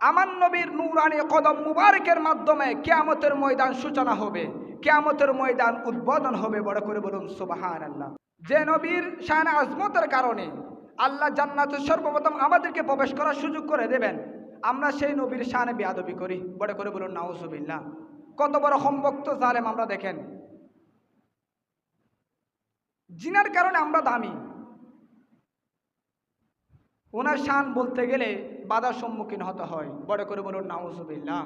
আমার নবীর নুরানি কদম মুবারকের মাধ্যমে কেয়ামতের ময়দান সূচনা হবে। কেয়ামতের ময়দান উদ্বোধন হবে, বড় করে বলুন সুবাহান আল্লাহ যে নবীর শান আজমতের কারণে আল্লাহ জান্নাত সর্বপ্রথম আমাদেরকে প্রবেশ করার সুযোগ করে দেবেন, আমরা সেই নবীর শানে বেয়াদবি করি, বড় করে বলুন, নাউজুবিল্লাহ। কত বড় সম্ভক্ত জালেম আমরা দেখেন। জিনার কারণে আমরা দামি। ওনার শান বলতে গেলে বাধার সম্মুখীন হতে হয়। বড় করে বলুন, নাউজুবিল্লাহ।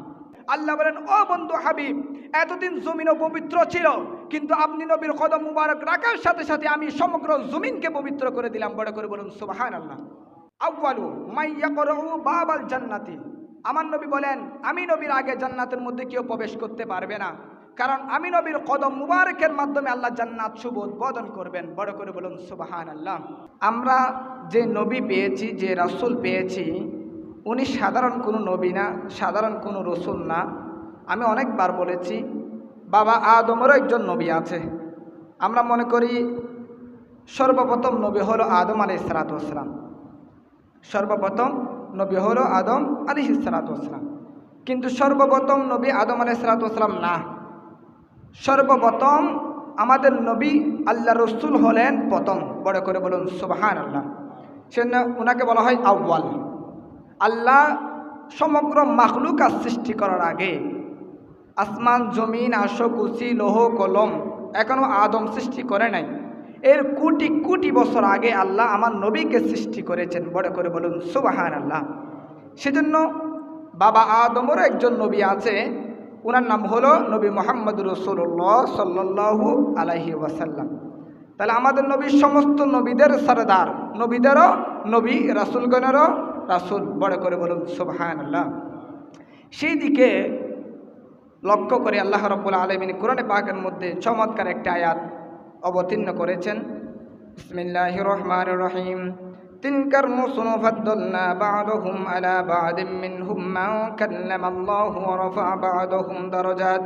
আল্লাহ বলেন, ও বন্ধু হাবিব, এতদিন জমিন পবিত্র ছিল, কিন্তু আপনি নবীর কদম মুবারক রাখার সাথে সাথে আমি সমগ্র জমিনকে পবিত্র করে দিলাম। বড় করে বলুন সুবাহান আল্লাহ আউ্বালু মাইয়া করু বাবাল জান্নাতি। আমার নবী বলেন, আমি নবীর আগে জান্নাতের মধ্যে কেউ প্রবেশ করতে পারবে না। কারণ আমি নবীর কদম মুবারকের মাধ্যমে আল্লাহ জান্নাত শুভ উদ্বোধন করবেন। বড় করে বলুন সুবাহান আল্লাহ আমরা যে নবী পেয়েছি, যে রাসূল পেয়েছি উনি সাধারণ কোনো নবী না, সাধারণ কোনো রসুল না। আমি অনেকবার বলেছি, বাবা আদমেরও একজন নবী আছে। আমরা মনে করি সর্বপ্রথম নবী হলো আদম আলি সালাতাম সর্বপ্রথম নবী হলো আদম আলি সালাতাম কিন্তু সর্বপ্রথম নবী আদম আলি সালাতাম না। সর্বপ্রথম আমাদের নবী আল্লাহ রসুল হলেন প্রথম। বড় করে বলুন সুবাহান আল্লাহ সে ওনাকে বলা হয় আউ্বাল আল্লাহ সমগ্র মাখলুকাত সৃষ্টি করার আগে আসমান, জমিন, আশো, কুচি, লোহ, কলম এখনও আদম সৃষ্টি করে নাই। এর কোটি কোটি বছর আগে আল্লাহ আমার নবীকে সৃষ্টি করেছেন। বড় করে বলুন সুবাহান আল্লাহ সেজন্য বাবা আদমেরও একজন নবী আছে। ওনার নাম হলো নবী মোহাম্মদ রসুল্লাহ সাল্লাহু আলাহি ওয়াসাল্লাম। তাহলে আমাদের নবীর সমস্ত নবীদের সরদার, নবীদেরও নবী, রাসুলগণেরও রাসুল বড় করে বলুন সুবহান আল্লাহ সেই দিকে লক্ষ্য করে আল্লাহ রব্বুল আলমিন কোরআনে পাকের মধ্যে চমৎকার একটা আয়াত অবতীর্ণ করেছেন বিসমিল্লাহ রহমান রহিম تلك الرسل فضلنا بعضهم على بعض منهم من كلم الله ورفع بعضهم درجات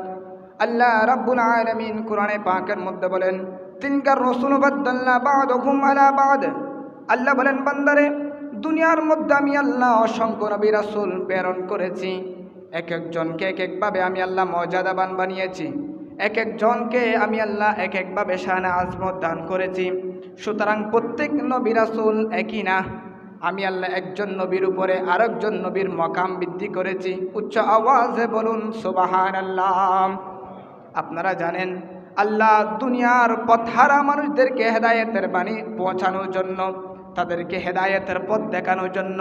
আল্লাহ রাব্বুল আলামিন কোরআনে পাকের মধ্যে বলেন তিনকার রসুল বাদ্দাল্লা বাদহুম আলা বাদ আল্লাহ বলেন বান্দারে দুনিয়ার মধ্যে আমি আল্লাহ অসংখ্য নবী রাসূল প্রেরণ করেছি। এক একজনকে এক একভাবে আমি আল্লাহ মর্যাদাবান বানিয়েছি। এক একজনকে আমি আল্লাহ এক একভাবে শাহানা আজমত দান করেছি। সুতরাং প্রত্যেক নবী রাসূল একই না। আমি আল্লাহ একজন নবীর উপরে আরেকজন নবীর মকাম বৃদ্ধি করেছি। উচ্চ আওয়াজে বলুন সুবাহান আল্লাহ আপনারা জানেন, আল্লাহ দুনিয়ার পথহারা মানুষদেরকে হেদায়েতের বাণী পৌঁছানোর জন্য তাদেরকে হেদায়েতের পথ দেখানোর জন্য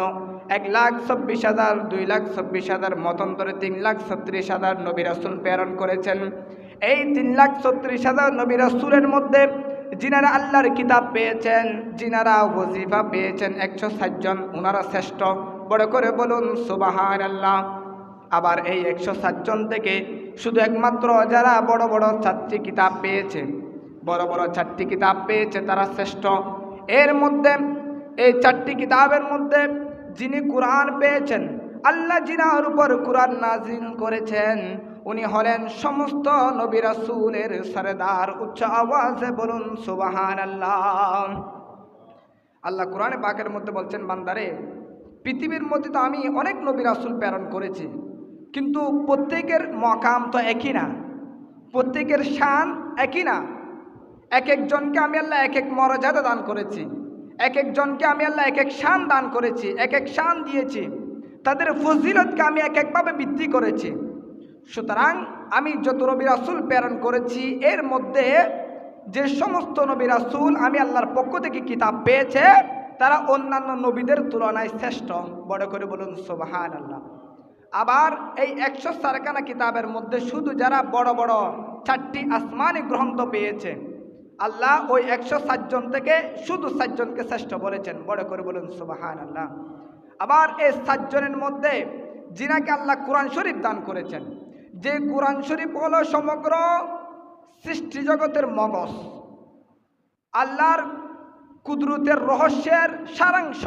এক লাখ চব্বিশ হাজার, দুই লাখ চব্বিশ হাজার, মতন্তরে তিন লাখ ছত্রিশ হাজার নবী রাসুল প্রেরণ করেছেন। এই তিন লাখ ছত্রিশ হাজার নবী রাসুলের মধ্যে যিনারা আল্লাহর কিতাব পেয়েছেন, যিনারা ওজিফা পেয়েছেন, একশো ষাটজন ওনারা শ্রেষ্ঠ। বড় করে বলুন সুবাহান আল্লাহ আবার এই একশো সাতজন থেকে শুধু একমাত্র যারা বড় বড় চারটি কিতাব পেয়েছে, বড় বড় চারটি কিতাব পেয়েছে, তারা শ্রেষ্ঠ। এর মধ্যে এই চারটি কিতাবের মধ্যে যিনি কোরআন পেয়েছেন, আল্লাহ জিনার উপর কোরআন নাজিল করেছেন, উনি হলেন সমস্ত নবী রাসূলের সরদার, উচ্চ আওয়াজে বলুন সুবাহান আল্লাহ আল্লাহ কোরআনে পাকের মধ্যে বলছেন, বান্দারে, পৃথিবীর মধ্যে তো আমি অনেক নবী রাসূল প্রেরণ করেছি, কিন্তু প্রত্যেকের মকাম তো একই না, প্রত্যেকের শান একই না। এক একজনকে আমি আল্লাহ এক এক মর্যাদা দান করেছি। এক একজনকে আমি আল্লাহ এক এক শান দান করেছি এক এক শান দিয়েছি। তাদের ফজিলতকে আমি এক একভাবে বৃদ্ধি করেছি। সুতরাং আমি যত নবী রাসুল প্রেরণ করেছি, এর মধ্যে যে সমস্ত নবী রাসুল আমি আল্লাহর পক্ষ থেকে কিতাব পেয়েছে, তারা অন্যান্য নবীদের তুলনায় শ্রেষ্ঠ। বড় করে বলুন সোবাহান আল্লাহ আবার এই একশো সারকানা কিতাবের মধ্যে শুধু যারা বড় বড় চারটি আসমানি গ্রন্থ পেয়েছে আল্লাহ ওই একশো সাতজন থেকে শুধু সাতজনকে শ্রেষ্ঠ বলেছেন। বড় করে বলুন সুবাহান আল্লাহ আবার এই সাতজনের মধ্যে যিনাকে আল্লাহ কোরআন শরীফ দান করেছেন, যে কোরআন শরীফ হলো সমগ্র সৃষ্টি জগতের মগজ। আল্লাহর কুদরতের রহস্যের সারাংশ।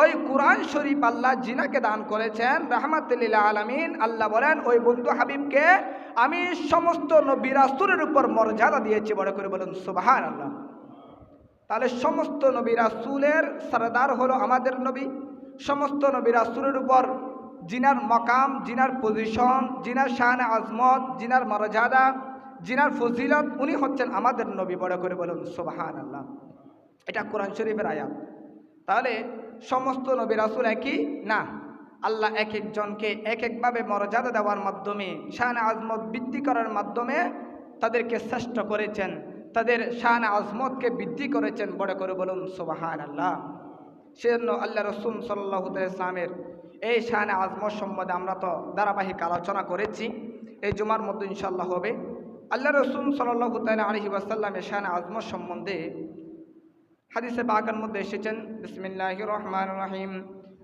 ওই কোরআন শরীফ আল্লাহ জিনাকে দান করেছেন রাহমাতুল্লিল্লাহ আলমিন। আল্লাহ বলেন, ওই বন্ধু হাবিবকে আমি সমস্ত নবী রাসূলের উপর মর্যাদা দিয়েছি। বড় করে বলুন সুবাহান আল্লাহ তাহলে সমস্ত নবী রাসূলের সরদার হলো আমাদের নবী। সমস্ত নবী রাসূলের উপর জিনার মকাম, জিনার পজিশন, জিনার শান আজমত, জিনার মর্যাদা, জিনার ফজিলত, উনি হচ্ছেন আমাদের নবী। বড় করে বলুন সোবাহান আল্লাহ এটা কোরআন শরীফের আয়াত। তাহলে সমস্ত নবী রাসুল একই? না। আল্লাহ এক একজনকে এক একভাবে মর্যাদা দেওয়ার মাধ্যমে, শান আজমত বৃদ্ধি করার মাধ্যমে তাদেরকে শ্রেষ্ঠ করেছেন। তাদের শান আজমতকে বৃদ্ধি করেছেন, বড় করে বলুন সোবাহান আল্লাহ সেজন্য আল্লাহ রসুল সাল্লাহ ইসলামের এই শান আজমত সম্বন্ধে আমরা তো ধারাবাহিক আলোচনা করেছি। এই জুমার মধ্যে ইনশাল্লাহ হবে। আল্লাহ রসুল সাল্লাহ তাল আলহি ওয়াসাল্লামের শান আজমত সম্বন্ধে হাদিসে পাকের মধ্যে এসেছেন বিসমিল্লাহির রহমানির রহিম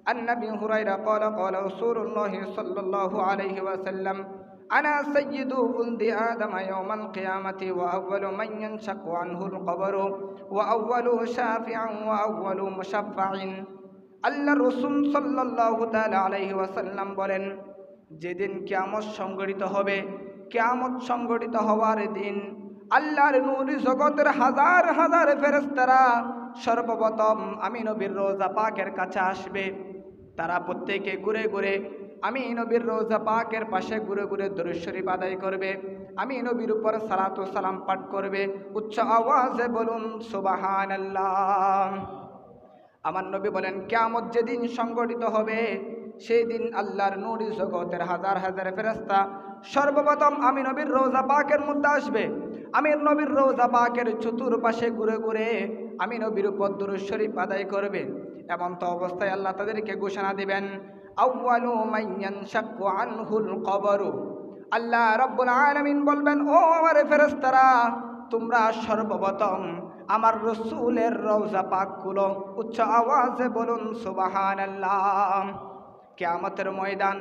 عن ابي هريره قال قال رسول الله صلى الله عليه وسلم انا سيد ولد ادم يوم القيامه واول من ينشق عنه القبر واول شافع واول مشفع আল্লাহ রসুল সাল্লাল্লাহু তাআলা আলাইহি ওয়াসাল্লাম বলেন যেদিন কিয়ামত সংগঠিত হবে কিয়ামত সংগঠিত হওয়ার দিন আল্লাহর নূর জগতের হাজার হাজার ফেরেশতারা সর্বপ্রথম আমি নবীর রোজা পাকের কাছে আসবে। তারা প্রত্যেকে ঘুরে ঘুরে আমি নবীর রোজা পাকের পাশে ঘুরে ঘুরে দরুশ্বরী আদায় করবে। আমি নবীর উপর সালাতু সালাম পাঠ করবে। উচ্চ আওয়াজে বলুন সুবাহান আমার নবী বলেন কেমত যেদিন সংগঠিত হবে সেই দিন আল্লাহর নুরি জগতের হাজার হাজার ফেরস্তা সর্বপ্রথম আমি নবীর রোজা পাকের মধ্যে আসবে। আমি নবীর রোজা পাকের চতুর্পাশে ঘুরে ঘুরে আমি নবীর উপর শরীফ আদায় করবে। এমন তো অবস্থায় আল্লাহ তাদেরকে ঘোষণা দিবেন, আউয়ালু মাইয়ান শাক্কু আনহুল কবরু। আল্লাহ রব্বুল আলামিন বলবেন, ও আমার ফেরেশতারা, তোমরা সর্বপ্রথম আমার রসুলের রওজা পাকগুলো উচ্চ আওয়াজে বলুন, সুবহানাল্লাহ। কেয়ামতের ময়দান,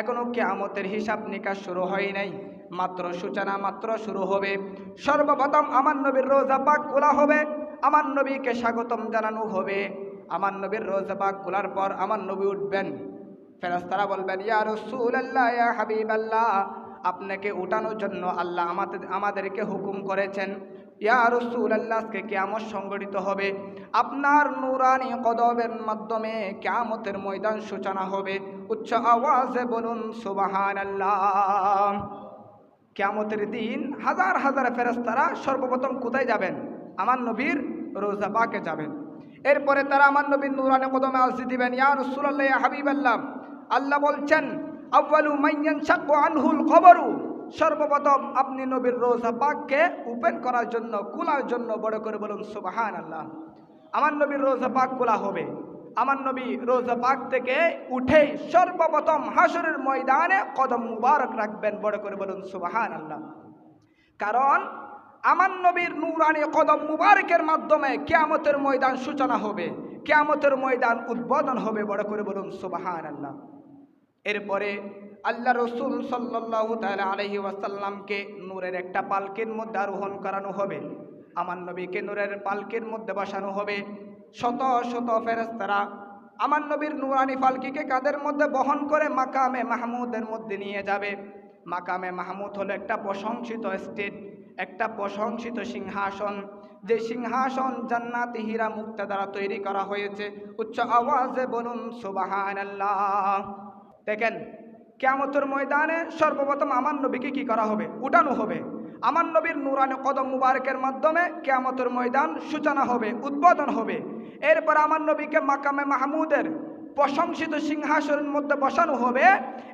এখনও কেয়ামতের হিসাব নিকাশ শুরু হয় নাই। মাত্র সূচনা মাত্র শুরু হবে। সর্বপ্রথম আমার নবীর রোজা পাক খোলা হবে। আমার নবীকে স্বাগতম জানানো হবে। আমার নবীর রোজা পাক খোলার পর আমার নবী উঠবেন। ফেরাস্তারা বলবেন, ইয়া রসুল আল্লাহ ইয়া হাবিব আল্লাহ আপনাকে উঠানোর জন্য আল্লাহ আমাদের, আমাদেরকে হুকুম করেছেন। ইয়া রসুল আল্লাহকে কেয়ামত সংগঠিত হবে। আপনার নুরানি কদবের মাধ্যমে কেয়ামতের ময়দান সূচনা হবে। উচ্চ আওয়াজে বলুন সুবাহান আল্লাহ কেয়ামতের দিন হাজার হাজার ফেরস্তারা সর্বপ্রথম কোথায় যাবেন? আমার নবীর রোজা পাকে যাবেন। এরপরে তারা আমার নবীর নুরানে কদমে আসি দিবেন, ইয়া রসুল্লাহ হাবিব আল্লাহ আল্লাহ বলছেন আব্বালু মাইয়ান সাক্কু আনহুল খবরু সর্বপ্রথম আপনি নবীর রোজা পাককে ওপেন করার জন্য, খোলার জন্য বড় করে বলুন সুবাহান আল্লাহ আমার নবীর রোজা পাক খোলা হবে। আমার নবী রোজা পাক থেকে উঠে সর্বপ্রথম হাসরের ময়দানে কদম মুবারক রাখবেন, বড় করে বলুন সুবাহান আল্লাহ কারণ আমার নবীর নুরানি কদম মুবারকের মাধ্যমে কেয়ামতের ময়দান সূচনা হবে, কেয়ামতের ময়দান উদ্বোধন হবে, বড় করে বলুন সুবাহান আল্লাহ এরপরে আল্লাহ রসুল সাল্লাহ তালা আলহি ওয়াসাল্লামকে নূরের একটা পালকের মধ্যে আরোহণ করানো হবে, আমার নবীকে নূরের পালকের মধ্যে বসানো হবে। শত শত ফেরেস্তারা আমার নবীর নুরানি পালকিকে কাদের মধ্যে বহন করে? মাকামে মাহমুদের মধ্যে নিয়ে যাবে। মাকামে মাহমুদ হলো একটা প্রশংসিত স্টেট একটা প্রশংসিত সিংহাসন। যে সিংহাসন জান্নাত হীরা মুক্তা দ্বারা তৈরি করা হয়েছে। উচ্চ আওয়াজে বলুন সুবাহান দেখেন কেমতের ময়দানে সর্বপ্রথম আমার নবীকে কি করা হবে? উঠানো হবে। আমার নবীর নুরানি কদম মুবারকের মাধ্যমে কেয়ামতের ময়দান সূচনা হবে, উদ্বোধন হবে। এরপর আমার নবীকে মাকামে মাহমুদের প্রশংসিত সিংহাসনের মধ্যে বসানো হবে।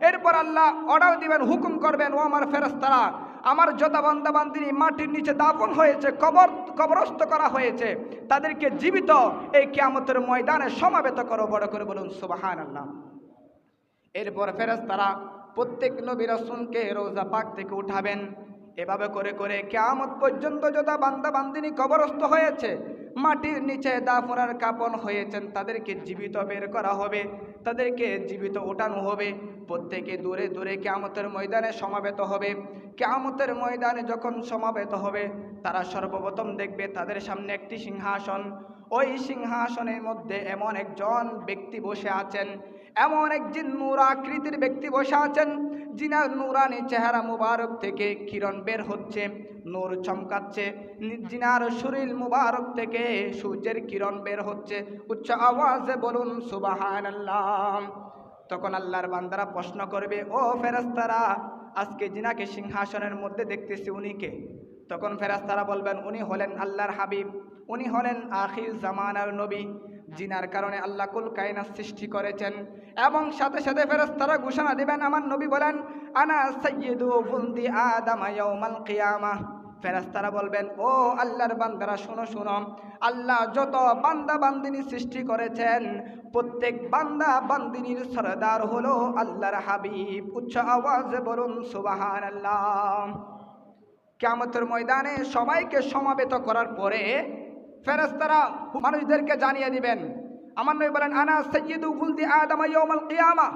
এরপর আল্লাহ অর্ডার দিবেন, হুকুম করবেন, ও আমার ফেরস্তারা আমার যত বান্দাবান্দিনী মাটির নিচে দাফন হয়েছে, কবর, কবরস্থ করা হয়েছে, তাদেরকে জীবিত এই কেয়ামতের ময়দানে সমাবেত করো, বড় করে বলুন সুবাহান আল্লাহ এরপর ফেরজ তারা প্রত্যেক নবী রসুনকে রোজা পাক থেকে উঠাবেন। এভাবে করে করে কেয়ামত পর্যন্ত যথা বান্দা বান্দিনী কবরস্থ হয়েছে, মাটির নিচে দাফনার কাপন হয়েছেন, তাদেরকে জীবিত বের করা হবে, তাদেরকে জীবিত ওঠানো হবে। প্রত্যেকে দূরে দূরে কেয়ামতের ময়দানে সমাবেত হবে। কেয়ামতের ময়দানে যখন সমাবেত হবে, তারা সর্বপ্রথম দেখবে তাদের সামনে একটি সিংহাসন। ওই সিংহাসনের মধ্যে এমন একজন ব্যক্তি বসে আছেন, এমন একজন নূরাকৃতির ব্যক্তি বসে আছেন যিনার নূরানি চেহারা মুবারক থেকে কিরণ বের হচ্ছে, নূর চমকাচ্ছে। জিনার শরীর মুবারক থেকে সূর্যের কিরণ বের হচ্ছে। উচ্চ আওয়াজে বলুন সুবাহান তখন আল্লাহর বান্দারা প্রশ্ন করবে, ও ফেরাস্তারা আজকে জিনাকে সিংহাসনের মধ্যে দেখতেছি উনিকে তখন ফেরাস্তারা বলবেন, উনি হলেন আল্লাহর হাবিব। উনি হলেন আখির জামানার নবী। জিনার কারণে আল্লাহ কুল কায়নাত সৃষ্টি করেছেন। এবং সাথে সাথে ফেরেশতারা ঘোষণা দিবেন, আমার নবী বলেন, আনা সাইয়্যিদু বুলদি আদম ইয়াউমাল কিয়ামাহ। ফেরেশতারা বলবেন, ও আল্লাহর বান্দারা, শোনো শোনো। আল্লাহ যত বান্দা বান্দিনী সৃষ্টি করেছেন, প্রত্যেক বান্দা বান্দিনীর সরদার হলো আল্লাহর হাবিব। উচ্চ আওয়াজে বলুন, সুবহানাল্লাহ। কিয়ামতের ময়দানে সবাইকে সমাবেত করার পরে ফেরেশতারা মানুষদেরকে জানিয়ে দিবেন। আমার নবী বলেন, আনা সৈয়দু গুলদি আদম কিয়ামা।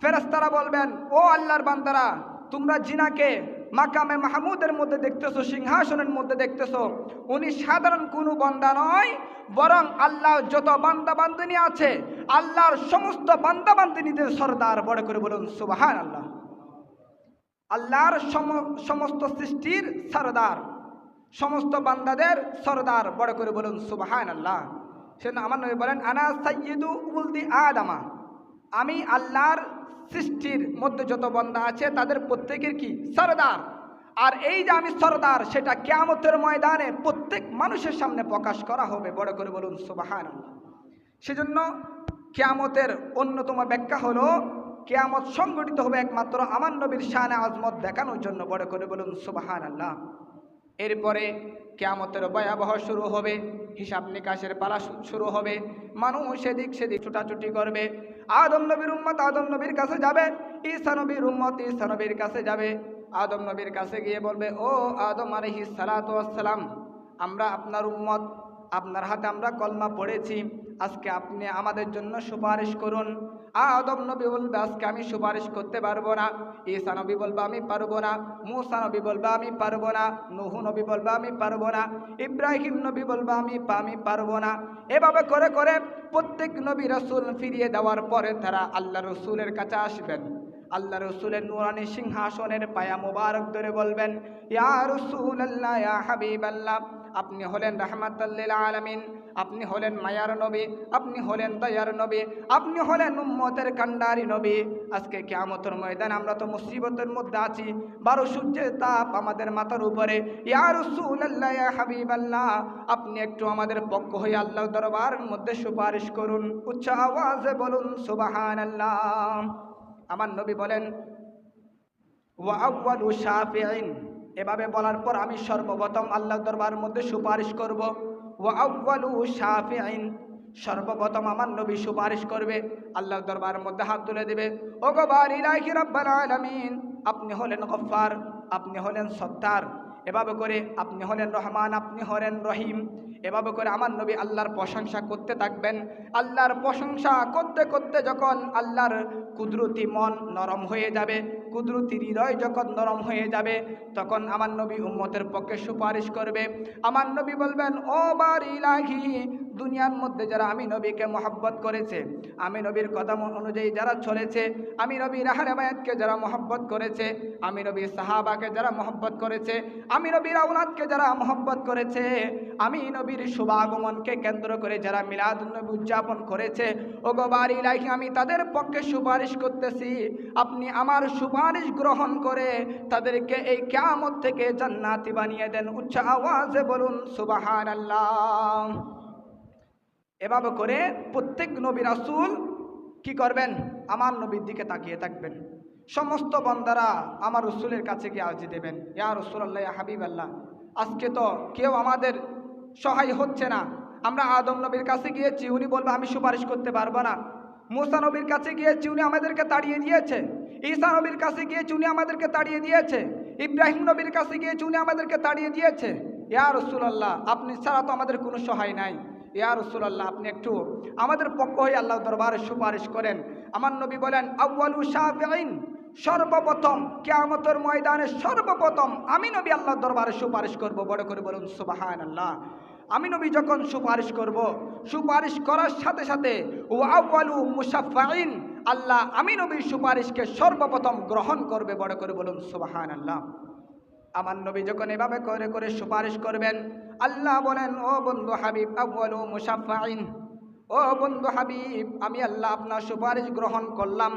ফেরেশতারা বলবেন, ও আল্লাহর বান্দারা, তোমরা জিনাকে মাকামে মাহমুদের মধ্যে দেখতেছো, সিংহাসনের মধ্যে দেখতেছো। উনি সাধারণ কোনো বান্দা নয়, বরং আল্লাহ যত বান্দা বান্দিনী আছে, আল্লাহর সমস্ত বান্দা বান্দিনীদের সর্দার। বড় করে বলুন সুবাহান আল্লাহ আল্লাহর সম- সমস্ত সৃষ্টির সরদার। সমস্ত বান্দাদের সরদার, বড় করে বলুন সুবাহান আল্লাহ সেজন্য আমার নবী বলেন, আনা সাইয়্যিদু উলদি আদামা। আমি আল্লাহর সৃষ্টির মধ্যে যত বন্দা আছে, তাদের প্রত্যেকের কি? সরদার। আর এই যে আমি সরদার, সেটা কেয়ামতের ময়দানে প্রত্যেক মানুষের সামনে প্রকাশ করা হবে, বড় করে বলুন সুবাহান আল্লাহ সেজন্য কেয়ামতের অন্যতম ব্যাখ্যা হলো, কেয়ামত সংগঠিত হবে একমাত্র আমার নবীর শানে আজমত দেখানোর জন্য, বড় করে বলুন সুবাহান আল্লাহ এরপরে কেয়ামতের ভয়াবহ শুরু হবে, হিসাব নিকাশের পালা শুরু হবে, মানুষ সেদিক সেদিক ছুটাছুটি করবে। আদম নবীর উম্মত আদম নবীর কাছে যাবে, ঈসা নবীর উম্মত ঈসা নবীর কাছে যাবে। আদম নবীর কাছে গিয়ে বলবে, ও আদম আলহি সালাতাম আমরা আপনার উম্মত আপনার হাতে আমরা কলমা পড়েছি। আজকে আপনি আমাদের জন্য সুপারিশ করুন। আদম নবী বলবে, আজকে আমি সুপারিশ করতে পারব না। ঈসা নবী বলবে, আমি পারব না। মুসা নবী বলবে, আমি পারব না। নুহু নবী বলবে, আমি পারব না। ইব্রাহিম নবী বলবে, আমি আমি পারব না। এভাবে করে করে প্রত্যেক নবী রসুল ফিরিয়ে দেওয়ার পরে তারা আল্লাহ রসুলের কাছে আসবেন। আল্লাহ রসুলের নুরানি সিংহাসনের পায়া মোবারক ধরে বলবেন, ইয়া রসুল আল্লাহ ইয়া হাবিব আল্লাহ আপনি হলেন রাহমাতাল্লিল আলামিন, আপনি হলেন মায়ার নবী, আপনি হলেন দয়ার নবী, আপনি হলেন উম্মতের কান্ডারি নবী। আজকে কেয়ামতের ময়দান আমরা তো মুসিবতের মধ্যে আছি, বারো সূর্যের তাপ আমাদের মাথার উপরে। ইয়া ইয়া হাবিবাল্লাহ, আপনি একটু আমাদের পক্ষ হয়ে আল্লাহ দরবারের মধ্যে সুপারিশ করুন, উচ্চ আওয়াজে বলুন, সুবহানাল্লাহ। আমার নবী বলেন, ওয়া শাফিঈন। এভাবে বলার পর আমি সর্বপ্রথম আল্লাহ দরবারের মধ্যে সুপারিশ করব। ওয়া আউয়ালু আইন সর্বপ্রথম আমার নবী সুপারিশ করবে আল্লাহ দরবারের মধ্যে হাত তুলে দেবে। ও গবার ইলাহি আপনি হলেন গফফার, আপনি হলেন সত্তার। এভাবে করে আপনি হলেন রহমান, আপনি হলেন রহিম। এভাবে করে আমার নবী আল্লাহর প্রশংসা করতে থাকবেন। আল্লাহর প্রশংসা করতে করতে যখন আল্লাহর কুদরতি মন নরম হয়ে যাবে কুদরতি হৃদয় যখন নরম হয়ে যাবে, তখন আমার নবী উম্মতের পক্ষে সুপারিশ করবে। আমার নবী বলবেন, ও বার ইলাহি দুনিয়ার মধ্যে যারা আমি নবীকে মহাব্বত করেছে, আমি নবীর কথা অনুযায়ী যারা চলেছে, আমি নবীর আহরেবায়াতকে যারা মহব্বত করেছে, আমি নবীর সাহাবাকে যারা মহব্বত করেছে, আমি নবীর আউলাদকে যারা মহব্বত করেছে, আমি নবীর শুভাগমনকে কেন্দ্র করে যারা মিলাদুন্নবী উদযাপন করেছে ও গোবার আমি তাদের পক্ষে সুপারিশ করতেছি, আপনি আমার সুপারিশ গ্রহণ করে তাদেরকে এই কেয়ামত থেকে জান্নাতি বানিয়ে দেন। উচ্চ আওয়াজে বলুন সুবাহান আল্লাহ এভাবে করে প্রত্যেক নবী রাসুল কি করবেন? আমার নবীর দিকে তাকিয়ে থাকবেন। সমস্ত বন্দারা আমার রসুলের কাছে গিয়ে আর্জি দেবেন। ইয়া রসুল আল্লাহ হাবিব আল্লাহ আজকে তো কেউ আমাদের সহায় হচ্ছে না। আমরা আদম নবীর কাছে গিয়েছি, উনি বলবে, আমি সুপারিশ করতে পারব না। মুসা নবীর কাছে গিয়েছি, উনি আমাদেরকে তাড়িয়ে দিয়েছে। ঈসা নবীর কাছে গিয়েছি, উনি আমাদেরকে তাড়িয়ে দিয়েছে। ইব্রাহিম নবীর কাছে গিয়েছি, উনি আমাদেরকে তাড়িয়ে দিয়েছে। ইয়া রসুল আল্লাহ আপনি ছাড়া তো আমাদের কোনো সহায় নাই। ইয়া রসুলাল্লাহ, আপনি একটু আমাদের পক্ষ হয়ে আল্লাহ দরবারে সুপারিশ করেন। আমার নবী বলেন আউ্বালু শাফিঈন, সর্বপ্রথম কেয়ামতের ময়দানে সর্বপ্রথম আমি নবী আল্লাহ দরবারে সুপারিশ করব। বড় করে বলুন সুবাহান আল্লাহ আমি নবী যখন সুপারিশ করব, সুপারিশ করার সাথে সাথে ও আউ্বালু মুসাফাইন আল্লাহ আমি নবীর সুপারিশকে সর্বপ্রথম গ্রহণ করবে। বড় করে বলুন সুবাহান আল্লাহ আমার নবী যখন এভাবে করে করে সুপারিশ করবেন, আল্লাহ বলেন, ও বন্ধু হাবিব আউ্বালু মুসাফাইন ও বন্ধু হাবিব, আমি আল্লাহ আপনার সুপারিশ গ্রহণ করলাম।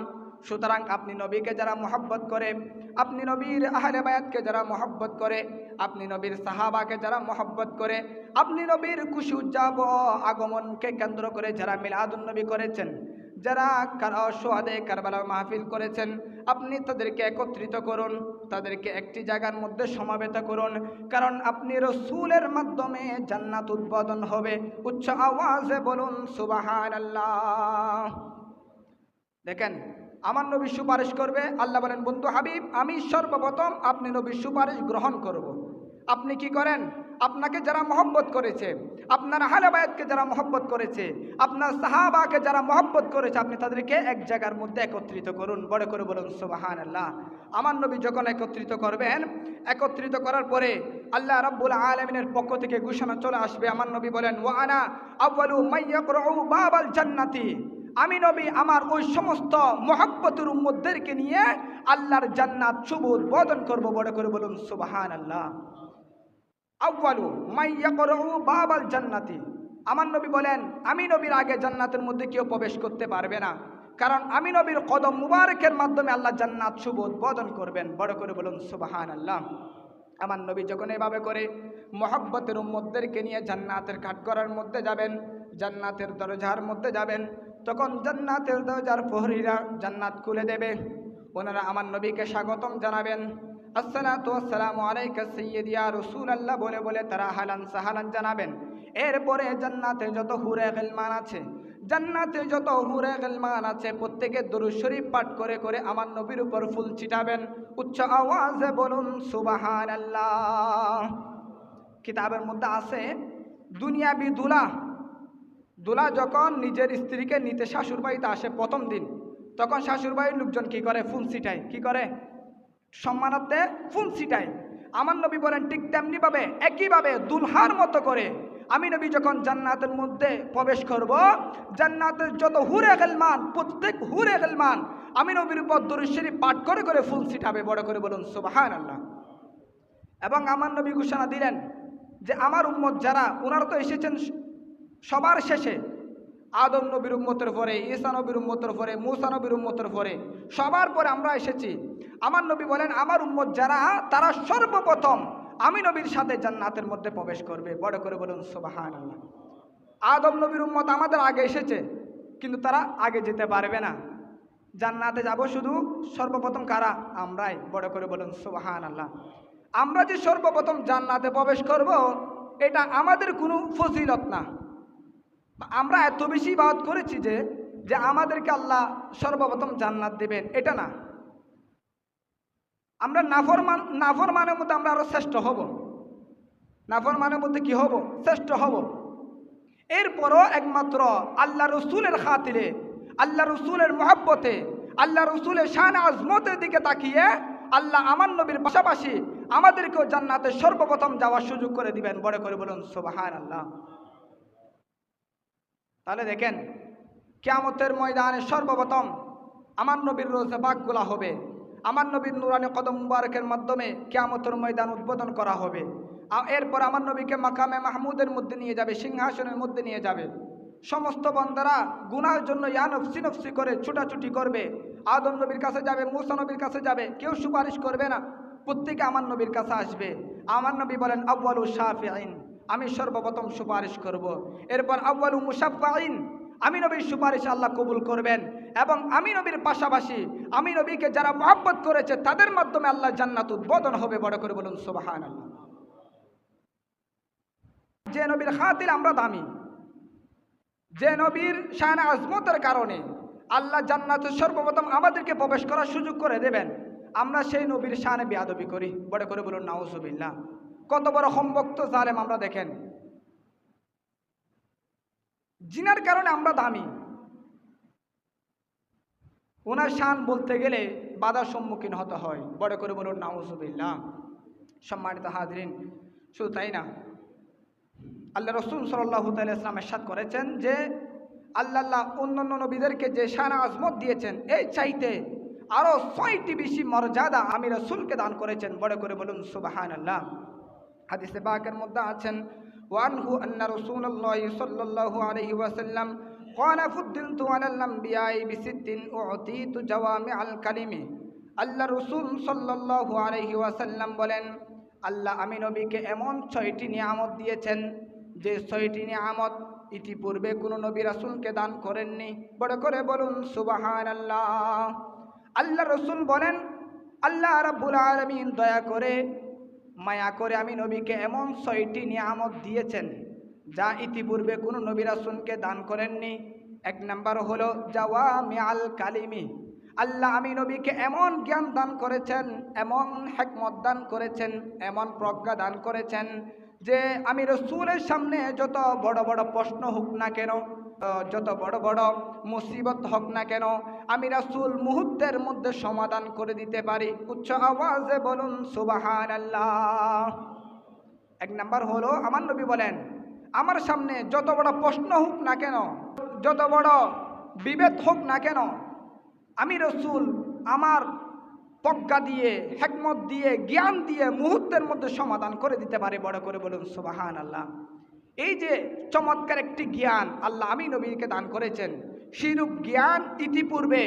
সুতরাং আপনি নবীকে যারা মহব্বত করে, আপনি নবীর আহলে বায়াতকে যারা মহব্বত করে, আপনি নবীর সাহাবাকে যারা মহব্বত করে, আপনি নবীর খুশি উজ্জাব আগমনকে কেন্দ্র করে যারা মিলাদুন নবী করেছেন যারা সোয়াদে কারবালার মাহফিল করেছেন, আপনি তাদেরকে একত্রিত করুন, তাদেরকে একটি জায়গার মধ্যে সমাবেত করুন। কারণ আপনি রসুলের মাধ্যমে জান্নাত উদ্বোধন হবে। উচ্চ আওয়াজে বলুন সুবাহান আল্লাহ দেখেন, আমার নবী সুপারিশ করবে। আল্লাহ বলেন, বন্ধু হাবিব, আমি সর্বপ্রথম আপনি নবীর সুপারিশ গ্রহণ করব। আপনি কি করেন? আপনাকে যারা মহব্বত করেছে, আপনার হালাবায়াতকে যারা মহব্বত করেছে, আপনার সাহাবাকে যারা মহব্বত করেছে, আপনি তাদেরকে এক জায়গার মধ্যে একত্রিত করুন। বড় করে বলুন সুবাহান আল্লাহ আমার নবী যখন একত্রিত করবেন, একত্রিত করার পরে আল্লাহ রাব্বুল আলমিনের পক্ষ থেকে ঘোষণা চলে আসবে। আমার নবী বলেন ওয়ানা আব্বালু মাইয়াকরউ বাবাল জান্নাতি। আমি নবী, আমার ওই সমস্ত মহাব্বতের উম্মদদেরকে নিয়ে আল্লাহর জান্নাত শুভ বদন করব। বড় করে বলুন সুবাহান আল্লাহ আউ্বালু মাইয়াকরউ বাবাল জান্নাতি। আমার নবী বলেন, আমি নবীর আগে জান্নাতের মধ্যে কেউ প্রবেশ করতে পারবে না। কারণ আমি নবীর কদম মুবারকের মাধ্যমে আল্লাহ জান্নাত শুভ উদ্বোধন করবেন। বড় করে বলুন সুবাহান আল্লাহ আমার নবী যখন এভাবে করে মহব্বতের উম্মদদেরকে নিয়ে জান্নাতের কাঠগড়ার মধ্যে যাবেন, জান্নাতের দরজার মধ্যে যাবেন, তখন জান্নাতের দরজার প্রহরীরা জান্নাত খুলে দেবে। ওনারা আমার নবীকে স্বাগতম জানাবেন। আসসালাতু আসসালামু আলাইকা সাইয়্যিদিয়া রাসূলুল্লাহ বলে বলে তারা হালান সাহালান জানাবেন। এরপরে জান্নাতে যত হুরে গেলমান আছে, জান্নাতে যত হুরে গেলমান আছে, প্রত্যেকে দরুদ পাঠ করে করে আমার নবীর উপর ফুল ছিটাবেন। উচ্চ আওয়াজে বলুন, সুবহানাল্লাহ। কিতাবের মধ্যে আছে, দুনিয়াবি দুলা। দুলা যখন নিজের স্ত্রীকে নিতে শাশুর বাড়িতে আসে প্রথম দিন, তখন শাশুর বাড়ির লোকজন কি করে? ফুল ছিটায়। কি করে? সম্মানার্থে ফুল ছিটায় আমার নবী বলেন, ঠিক তেমনিভাবে, একইভাবে দুলহার মতো করে আমি নবী যখন জান্নাতের মধ্যে প্রবেশ করব, জান্নাতের যত হুরে গেলমান, প্রত্যেক হুরে গেলমান, আমি নবীর উপর দরুশ্বরী পাঠ করে করে ফুল ছিটাবে, বড় করে বলুন সুবাহান আল্লাহ এবং আমার নবী ঘোষণা দিলেন যে, আমার উম্মত যারা, ওনারা তো এসেছেন সবার শেষে। আদম নবীর উম্মতের পরে, ঈসা নবীর উম্মতের পরে, মুসা নবীর উম্মতের পরে, সবার পরে আমরা এসেছি। আমার নবী বলেন, আমার উম্মত যারা, তারা সর্বপ্রথম আমি নবীর সাথে জান্নাতের মধ্যে প্রবেশ করবে। বড় করে বলুন সুবাহান আদম নবীর উম্মত আমাদের আগে এসেছে, কিন্তু তারা আগে যেতে পারবে না। জান্নাতে যাব শুধু সর্বপ্রথম কারা? আমরাই। বড় করে বলুন সুবাহান আল্লাহ আমরা যে সর্বপ্রথম জান্নাতে প্রবেশ করব, এটা আমাদের কোনো ফজিলত না। আমরা এত বেশি বাদ করেছি যে যে আমাদেরকে আল্লাহ সর্বপ্রথম জান্নাত দেবেন, এটা না। আমরা নাফরমান, নাফরমানের মধ্যে আমরা আরও শ্রেষ্ঠ হব। নাফরমানের মধ্যে কি হব? শ্রেষ্ঠ হব। এরপরও একমাত্র আল্লাহ রসুলের খাতিরে, আল্লাহ রসুলের মহাব্বতে, আল্লাহ রসুলের শান আজমতের দিকে তাকিয়ে আল্লাহ আমার নবীর পাশাপাশি আমাদেরকেও জান্নাতে সর্বপ্রথম যাওয়ার সুযোগ করে দিবেন। বড় করে বলুন সোবাহান আল্লাহ তাহলে দেখেন, কেয়ামতের ময়দানে সর্বপ্রথম আমার নবীর রোজে বাঘগুলা হবে। আমার নবীর নুরানি কদম মুবারকের মাধ্যমে কেয়ামতের ময়দান উদ্বোধন করা হবে। এরপর আমার নবীকে মাকামে মাহমুদের মধ্যে নিয়ে যাবে, সিংহাসনের মধ্যে নিয়ে যাবে। সমস্ত বন্দারা গুনার জন্য ইয়া নফসি করে ছুটাছুটি করবে। আদম নবীর কাছে যাবে, মুসা নবীর কাছে যাবে, কেউ সুপারিশ করবে না। প্রত্যেকে আমার নবীর কাছে আসবে। আমার নবী বলেন, আব্বাল আব্বালু শাফিআইন আমি সর্বপ্রথম সুপারিশ করব। এরপর আব্বালু মুসাফাইন আমি নবীর সুপারিশ আল্লাহ কবুল করবেন এবং আমি নবীর পাশাপাশি আমি নবীকে যারা মহাব্বত করেছে তাদের মাধ্যমে আল্লাহ জান্নাত উদ্বোধন হবে। বড় করে বলুন সুবাহান যে নবীর খাতির আমরা দামি। যে নবীর শান আজমতের কারণে আল্লাহ জান্নাত সর্বপ্রথম আমাদেরকে প্রবেশ করার সুযোগ করে দেবেন। আমরা সেই নবীর শানে বেয়াদবি করি। বড় করে বলুন, নাউজুবিল্লাহ। কত বড় সম্ভক্ত জালেম আমরা দেখেন। জিনার কারণে আমরা দামি। ওনার শান বলতে গেলে বাধার সম্মুখীন হতে হয়। বড় করে বলুন, নাউজুবিল্লাহ। সম্মানিত হাজরিন, শুধু তাই না? আল্লাহ রসুল সাল্লাহ ইসলাম এরশাদ করেছেন যে, আল্লাহ অন্যান্য নবীদেরকে যে শানা আজমত দিয়েছেন এই চাইতে আরও ছয়টি বেশি মর্যাদা আমি রসুলকে দান করেছেন। বড় করে বলুন সুবাহান আল্লাহ হাদিসে বাকের মধ্যে আছেন ওয়ানহু আন্না রসুল্লাহ সাল্লাল্লাহু আলাইহি ওয়াসাল্লাম قال فضلت على الأنبياء بست أعطيت جوامع الكلم আল্লাহ রসুল সাল্লাল্লাহু আলাইহি ওয়াসাল্লাম বলেন আল্লাহ আমি নবীকে এমন ছয়টি নিয়ামত দিয়েছেন যে ছয়টি নিয়ামত ইতিপূর্বে কোনো নবী রাসুলকে দান করেননি বড় করে বলুন সুবাহান আল্লাহ আল্লাহ রসুল বলেন আল্লাহ রাব্বুল আলমিন দয়া করে মায়া করে আমি নবীকে এমন ছয়টি নিয়ামত দিয়েছেন, যা ইতিপূর্বে কোনো নবী রাসুলকে দান করেননি। এক নাম্বার হলো জাওয়া মিয়াল কালিমি। আল্লাহ আমি নবীকে এমন জ্ঞান দান করেছেন, এমন হেকমত দান করেছেন, এমন প্রজ্ঞা দান করেছেন যে আমি রসুলের সামনে যত বড় বড় প্রশ্ন হোক না কেন যত বড় বড় মুসিবত হোক না কেন, আমি রাসুল মুহূর্তের মধ্যে সমাধান করে দিতে পারি। উচ্চ আওয়াজে বলুন সুবাহান আল্লাহ এক নাম্বার হলো, আমার নবী বলেন, আমার সামনে যত বড় প্রশ্ন হোক না কেন, যত বড় বিভেদ হোক না কেন, আমি রসুল আমার প্রজ্ঞা দিয়ে, হেকমত দিয়ে, জ্ঞান দিয়ে মুহূর্তের মধ্যে সমাধান করে দিতে পারে। বড় করে বলুন সুবাহান আল্লাহ এই যে চমৎকার একটি জ্ঞান আল্লাহ আমি নবীকে দান করেছেন, সেইরূপ জ্ঞান ইতিপূর্বে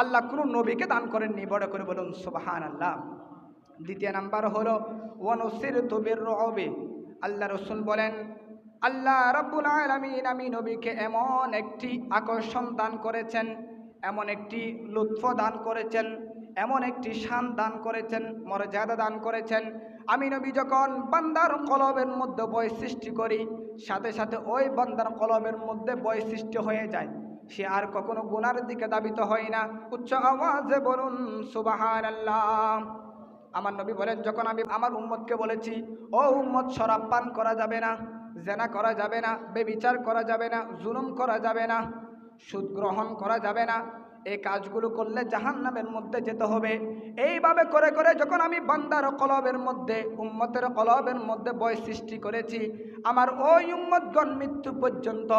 আল্লাহ কোনো নবীকে দান করেননি। বড় করে বলুন সুবাহান আল্লাহ দ্বিতীয় নাম্বার হলো ওয়ানুসির তবির রবে আল্লাহ রসুল বলেন, আল্লাহ রাব্বুল আলামিন আমি নবীকে এমন একটি আকর্ষণ দান করেছেন, এমন একটি লুৎফ দান করেছেন এমন একটি শান দান করেছেন, মর্যাদা দান করেছেন। আমি নবী যখন বান্দার কলবের মধ্যে বয় সৃষ্টি করি, সাথে সাথে ওই বান্দার কলবের মধ্যে বয় সৃষ্টি হয়ে যায়। সে আর কখনো গুনার দিকে দাবিত হয় না। উচ্চ আওয়াজে বলুন সুবাহান আল্লাহ আমার নবী বলেন, যখন আমি আমার উম্মতকে বলেছি, ও উম্মত, শরাব পান করা যাবে না, জেনা করা যাবে না, বেবিচার করা যাবে না, জুলুম করা যাবে না, সুদ গ্রহণ করা যাবে না এই কাজগুলো করলে জাহান নামের মধ্যে যেতে হবে। এইভাবে করে করে যখন আমি বান্দার কলবের মধ্যে, উম্মতের কলবের মধ্যে বয় সৃষ্টি করেছি, আমার ওই উম্মতগণ মৃত্যু পর্যন্ত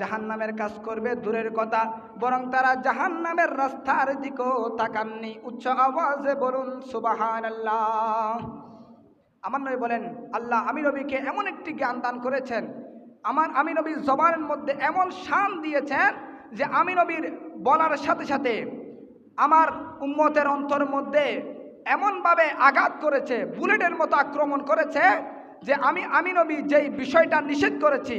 জাহান নামের কাজ করবে দূরের কথা। বরং তারা জাহান নামের রাস্তার দিকেও তাকাননি। উচ্চ আওয়াজে বলুন সুবাহান আল্লাহ আমার নবী বলেন, আল্লাহ আমি নবীকে এমন একটি জ্ঞান দান করেছেন, আমার আমি নবীর জবানের মধ্যে এমন শান দিয়েছেন যে আমি নবীর বলার সাথে সাথে আমার উম্মতের অন্তর মধ্যে এমনভাবে আঘাত করেছে, বুলেটের মতো আক্রমণ করেছে যে আমি আমি নবী যেই বিষয়টা নিষেধ করেছি,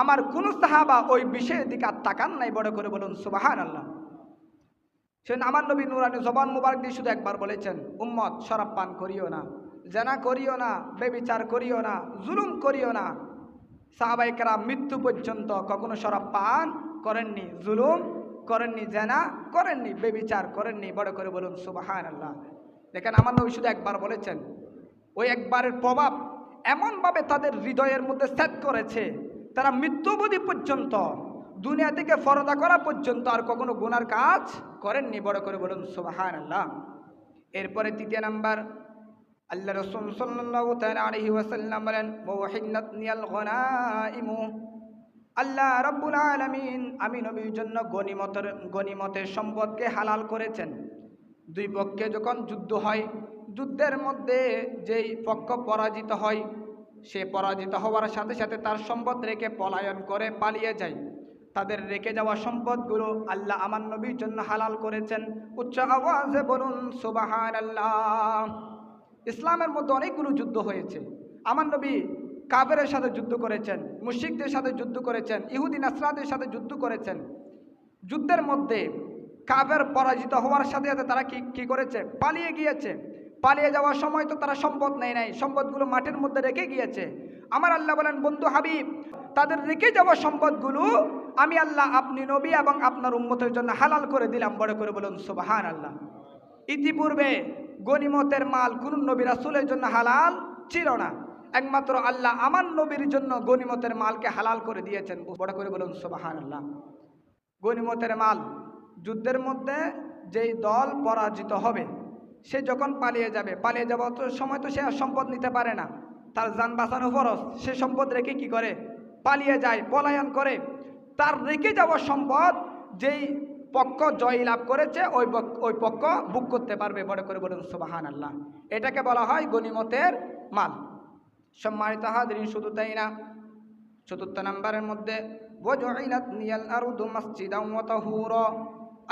আমার কোন সাহাবা ওই বিষয়ের দিকে আর তাকান নাই, বড় করে বলুন সুবাহান আল্লাহ সে আমার নবী নুরানি জবান মুবারক দিয়ে শুধু একবার বলেছেন, উম্মত, শরাব পান করিও না, জেনা করিও না, বেবিচার করিও না, জুলুম করিও না। সাহাবাইকেরা মৃত্যু পর্যন্ত কখনো শরাব পান করেননি, জুলুম করেননি জেনা করেননি, বেবিচার করেননি। বড় করে বলুন সুবাহান আল্লাহ দেখেন, আমার নবী শুধু একবার বলেছেন, ওই একবারের প্রভাব এমনভাবে তাদের হৃদয়ের মধ্যে সেট করেছে, তারা মৃত্যুবধি পর্যন্ত, দুনিয়া থেকে ফরদা করা পর্যন্ত আর কখনো গুনার কাজ করেননি। বড় করে বলুন সুবাহান আল্লাহ এরপরে তৃতীয় নাম্বার, আল্লাহ রসুল সাল্লাল্লাহু তাআলা আলাইহি ওয়াসাল্লাম বলেন আল্লাহ রাব্বুল আলামিন আমি নবীর জন্য গনিমতের গনিমতের সম্পদকে হালাল করেছেন। দুই পক্ষে যখন যুদ্ধ হয়, যুদ্ধের মধ্যে যেই পক্ষ পরাজিত হয়, সে পরাজিত হওয়ার সাথে সাথে তার সম্পদ রেখে পলায়ন করে পালিয়ে যায়। তাদের রেখে যাওয়া সম্পদগুলো আল্লাহ আমার নবীর জন্য হালাল করেছেন। উচ্চ আওয়াজে বলুন সুবাহান আল্লাহ ইসলামের মধ্যে অনেকগুলো যুদ্ধ হয়েছে। আমার নবী কাবেরের সাথে যুদ্ধ করেছেন মুশিকদের সাথে যুদ্ধ করেছেন, ইহুদি, নাসরাদের সাথে যুদ্ধ করেছেন। যুদ্ধের মধ্যে কাবের পরাজিত হওয়ার সাথে সাথে তারা কি কি করেছে? পালিয়ে গিয়েছে। পালিয়ে যাওয়ার সময় তো তারা সম্পদ নেয় নাই। সম্পদগুলো মাঠের মধ্যে রেখে গিয়েছে। আমার আল্লাহ বলেন, বন্ধু হাবিব, তাদের রেখে যাওয়া সম্পদগুলো আমি আল্লাহ আপনি নবী এবং আপনার উম্মতের জন্য হালাল করে দিলাম। বড় করে বলুন সুবাহান আল্লাহ ইতিপূর্বে গনিমতের মাল কোন নবী রাসুলের জন্য হালাল ছিল না। একমাত্র আল্লাহ আমার নবীর জন্য গনিমতের মালকে হালাল করে দিয়েছেন। বড় করে বলুন সুবাহান আল্লাহ গনিমতের মাল যুদ্ধের মধ্যে যেই দল পরাজিত হবে, সে যখন পালিয়ে যাবে, পালিয়ে যাওয়ার সময় তো সে আর সম্পদ নিতে পারে না। তার যান বাঁচানো ফরস সে সম্পদ রেখে কি করে? পালিয়ে যায়, পলায়ন করে। তার রেখে যাওয়া সম্পদ যেই পক্ষ জয় লাভ করেছে, ওই ওই পক্ষ বুক করতে পারবে, বড় করে বলুন সুবাহান আল্লাহ এটাকে বলা হয় গনিমতের মাল। সম্মানিত হাজরিন শুধু তাই না চতুর্থ নাম্বারের মধ্যে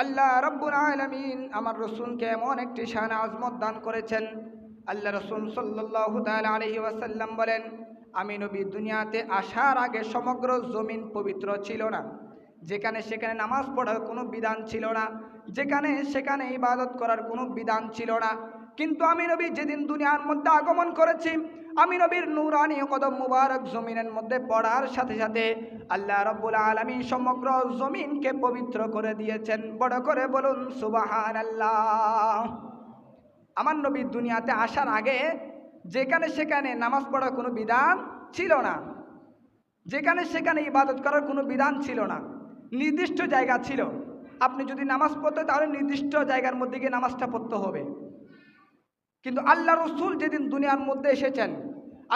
আল্লাহ রব্বুল আলমিন আমার রসুনকে এমন একটি শান আজমত দান করেছেন। আল্লাহ রসুন সাল্লাহ আলহি ওয়াসাল্লাম বলেন, আমি নবী দুনিয়াতে আসার আগে সমগ্র জমিন পবিত্র ছিল না। যেখানে সেখানে নামাজ পড়ার কোনো বিধান ছিল না। যেখানে সেখানে ইবাদত করার কোনো বিধান ছিল না। কিন্তু আমি নবী যেদিন দুনিয়ার মধ্যে আগমন করেছি আমি নবীর নুরানি কদম মুবারক জমিনের মধ্যে পড়ার সাথে সাথে আল্লাহ রব্বুল আলমী সমগ্র জমিনকে পবিত্র করে দিয়েছেন। বড় করে বলুন সুবাহান আল্লাহ আমার নবীর দুনিয়াতে আসার আগে যেখানে সেখানে নামাজ পড়ার কোনো বিধান ছিল না। যেখানে সেখানে ইবাদত করার কোনো বিধান ছিল না। নির্দিষ্ট জায়গা ছিল। আপনি যদি নামাজ পড়তে, তাহলে নির্দিষ্ট জায়গার মধ্যে গিয়ে নামাজটা পড়তে হবে। কিন্তু আল্লাহ রসুল যেদিন দুনিয়ার মধ্যে এসেছেন,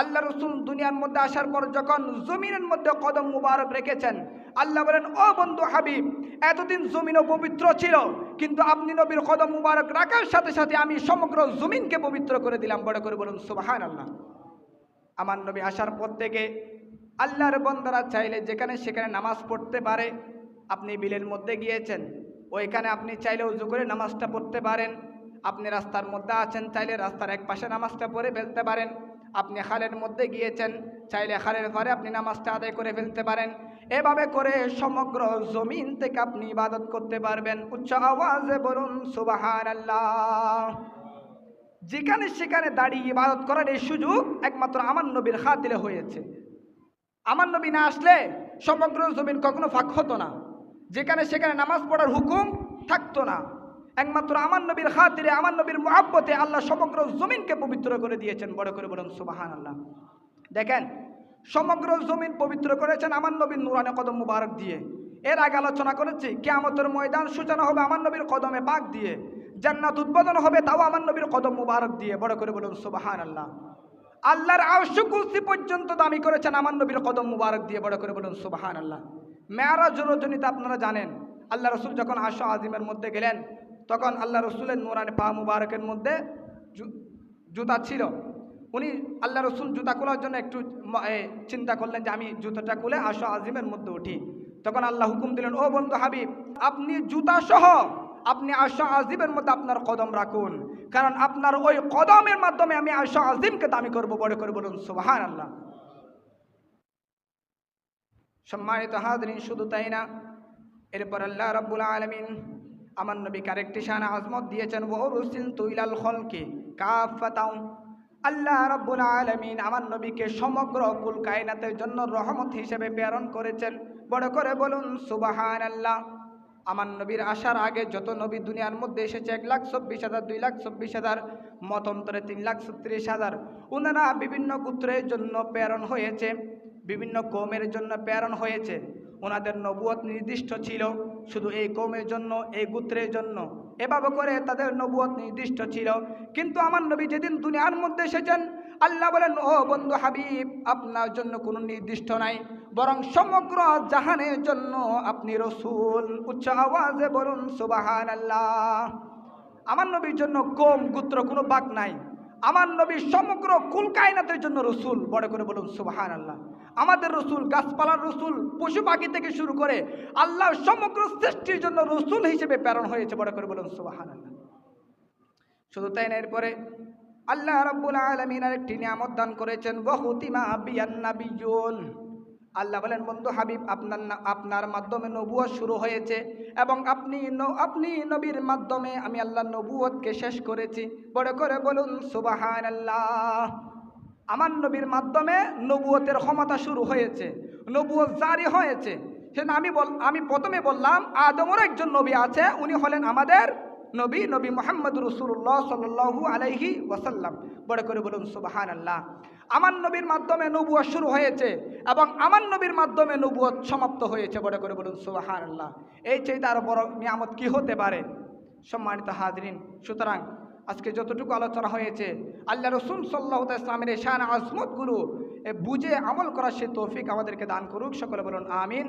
আল্লাহ রসুল দুনিয়ার মধ্যে আসার পর যখন জমিনের মধ্যে কদম মুবারক রেখেছেন, আল্লাহ বলেন, ও বন্ধু হাবিব, এতদিন জমিনও পবিত্র ছিল, কিন্তু আপনি নবীর কদম মুবারক রাখার সাথে সাথে আমি সমগ্র জমিনকে পবিত্র করে দিলাম। বড় করে বলুন সুবাহান আল্লাহ আমার নবী আসার পর থেকে আল্লাহর বন্দারা চাইলে যেখানে সেখানে নামাজ পড়তে পারে, আপনি বিলের মধ্যে গিয়েছেন, ওইখানে আপনি চাইলে উজু করে নামাজটা পড়তে পারেন। আপনি রাস্তার মধ্যে আছেন, চাইলে রাস্তার এক পাশে নামাজটা পড়ে ফেলতে পারেন। আপনি খালের মধ্যে গিয়েছেন, চাইলে খালের ঘরে আপনি নামাজটা আদায় করে ফেলতে পারেন। এভাবে করে সমগ্র জমিন থেকে আপনি ইবাদত করতে পারবেন। উচ্চ আওয়াজে বলুন সুবাহার আল্লাহ যেখানে সেখানে দাঁড়িয়ে ইবাদত করার এই সুযোগ একমাত্র আমার নবীর খাতিরে হয়েছে। আমার নবী না আসলে সমগ্র জমিন কখনো ফাঁক হতো না। যেখানে সেখানে নামাজ পড়ার হুকুম থাকতো না। একমাত্র আমার নবীর খাতিরে, আমার নবীর মহাব্বতে আল্লাহ সমগ্র জমিনকে পবিত্র করে দিয়েছেন। বড় করে বলুন সুবাহান আল্লাহ দেখেন, সমগ্র জমিন পবিত্র করেছেন আমার নবীর নুরানে কদম মুবারক দিয়ে। এর আগে আলোচনা করেছি, কেয়ামতের ময়দান সূচনা হবে আমার নবীর কদমে পাক দিয়ে। জান্নাত উদ্বোধন হবে তাও আমার নবীর কদম মুবারক দিয়ে। বড় করে বলুন সুবাহান আল্লাহ আল্লাহর আশুকুসি পর্যন্ত দামি করেছেন আমার নবীর কদম মুবারক দিয়ে। বড় করে বলুন সুবাহান আল্লাহ মেয়ারাজ রজনীতে আপনারা জানেন, আল্লাহ রসুল যখন আশা আজিমের মধ্যে গেলেন তখন আল্লাহ রসুলের নোরানি পা মুবারকের মধ্যে জুতা ছিল। উনি আল্লাহ রসুল জুতা খোলার জন্য একটু চিন্তা করলেন যে আমি জুতাটা খুলে আশা আজিমের মধ্যে উঠি। তখন আল্লাহ হুকুম দিলেন, ও বন্ধু হাবিব, আপনি জুতা সহ আপনি আশা আজিমের মধ্যে আপনার কদম রাখুন। কারণ আপনার ওই কদমের মাধ্যমে আমি আশা আজিমকে দামি করব, বড় করে বলুন সুবাহান আল্লাহ সম্মানিত হাজরিন, শুধু তাই না, এরপর আল্লাহ রাব্বুল আলমিন আমার নবীকে আরেকটি শান আজমত দিয়েছেন ও রুসিল তুইলাল খলকে কাফাতাও আল্লাহ রাব্বুল আলমিন আমার নবীকে সমগ্র কুল কায়নাতের জন্য রহমত হিসেবে প্রেরণ করেছেন। বড় করে বলুন সুবাহান আল্লাহ আমার নবীর আসার আগে যত নবী দুনিয়ার মধ্যে এসেছে, এক লাখ চব্বিশ হাজার, দুই লাখ চব্বিশ হাজার, মতন্তরে তিন লাখ ছত্রিশ হাজার ওনারা বিভিন্ন গোত্রের জন্য প্রেরণ হয়েছে, বিভিন্ন কৌমের জন্য প্রেরণ হয়েছে। ওনাদের নবুয়ত নির্দিষ্ট ছিল শুধু এই কৌমের জন্য, এই গোত্রের জন্য। এভাবে করে তাদের নবুয়ত নির্দিষ্ট ছিল। কিন্তু আমার নবী যেদিন দুনিয়ার মধ্যে এসেছেন, আল্লাহ বলেন, ও বন্ধু হাবিব, আপনার জন্য কোনো নির্দিষ্ট নাই। বরং সমগ্র জাহানের জন্য আপনি রসুল। উচ্চ আওয়াজে বলুন সুবাহান আল্লাহ আমার নবীর জন্য কম, গোত্র কোনো বাক নাই। আমার নবী সমগ্র কুল কায়নাতের জন্য রসুল। বড় করে বলুন সুবাহান আল্লাহ আমাদের রসুল, গাছপালার রসুল, পশু পাখি থেকে শুরু করে আল্লাহ সমগ্র সৃষ্টির জন্য রসুল হিসেবে প্রেরণ হয়েছে, বড় করে বলুন সুবাহান আল্লাহ শুধু তাই না, এরপরে আল্লাহ রব্বুল আলামিন আরেকটি নিয়ামত দান করেছেন বহুতিমা বিয়ান্না নাবিয়ুন আল্লাহ বলেন, বন্ধু হাবিব, আপনার আপনার মাধ্যমে নবুয়ত শুরু হয়েছে এবং আপনি আপনি নবীর মাধ্যমে আমি আল্লাহ নবুয়তকে শেষ করেছি। বড় করে বলুন সুবাহান আল্লাহ আমার নবীর মাধ্যমে নবুয়তের ক্ষমতা শুরু হয়েছে নবুয়ত জারি হয়েছে। সেজন্য আমি বল, আমি প্রথমে বললাম, আদমর একজন নবী আছে, উনি হলেন আমাদের নবী নবী মোহাম্মদ রসুল্লাহ সাল্লু আলাইহি ওয়াসাল্লাম। বড় করে বলুন সুবাহান আল্লাহ আমার নবীর মাধ্যমে নবুয়ত শুরু হয়েছে এবং আমার নবীর মাধ্যমে নবুয়ত সমাপ্ত হয়েছে, বড় করে বলুন সুবাহান আল্লাহ এই চাইতে আরও বড় নিয়ামত কি হতে পারে? সম্মানিত হাজরিন, সুতরাং আজকে যতটুকু আলোচনা হয়েছে, আল্লাহ রসুল সাল্লাহ ইসলামের এই শান আজমতগুলো বুঝে আমল করার সে তৌফিক আমাদেরকে দান করুক, সকলে বলুন, আমিন।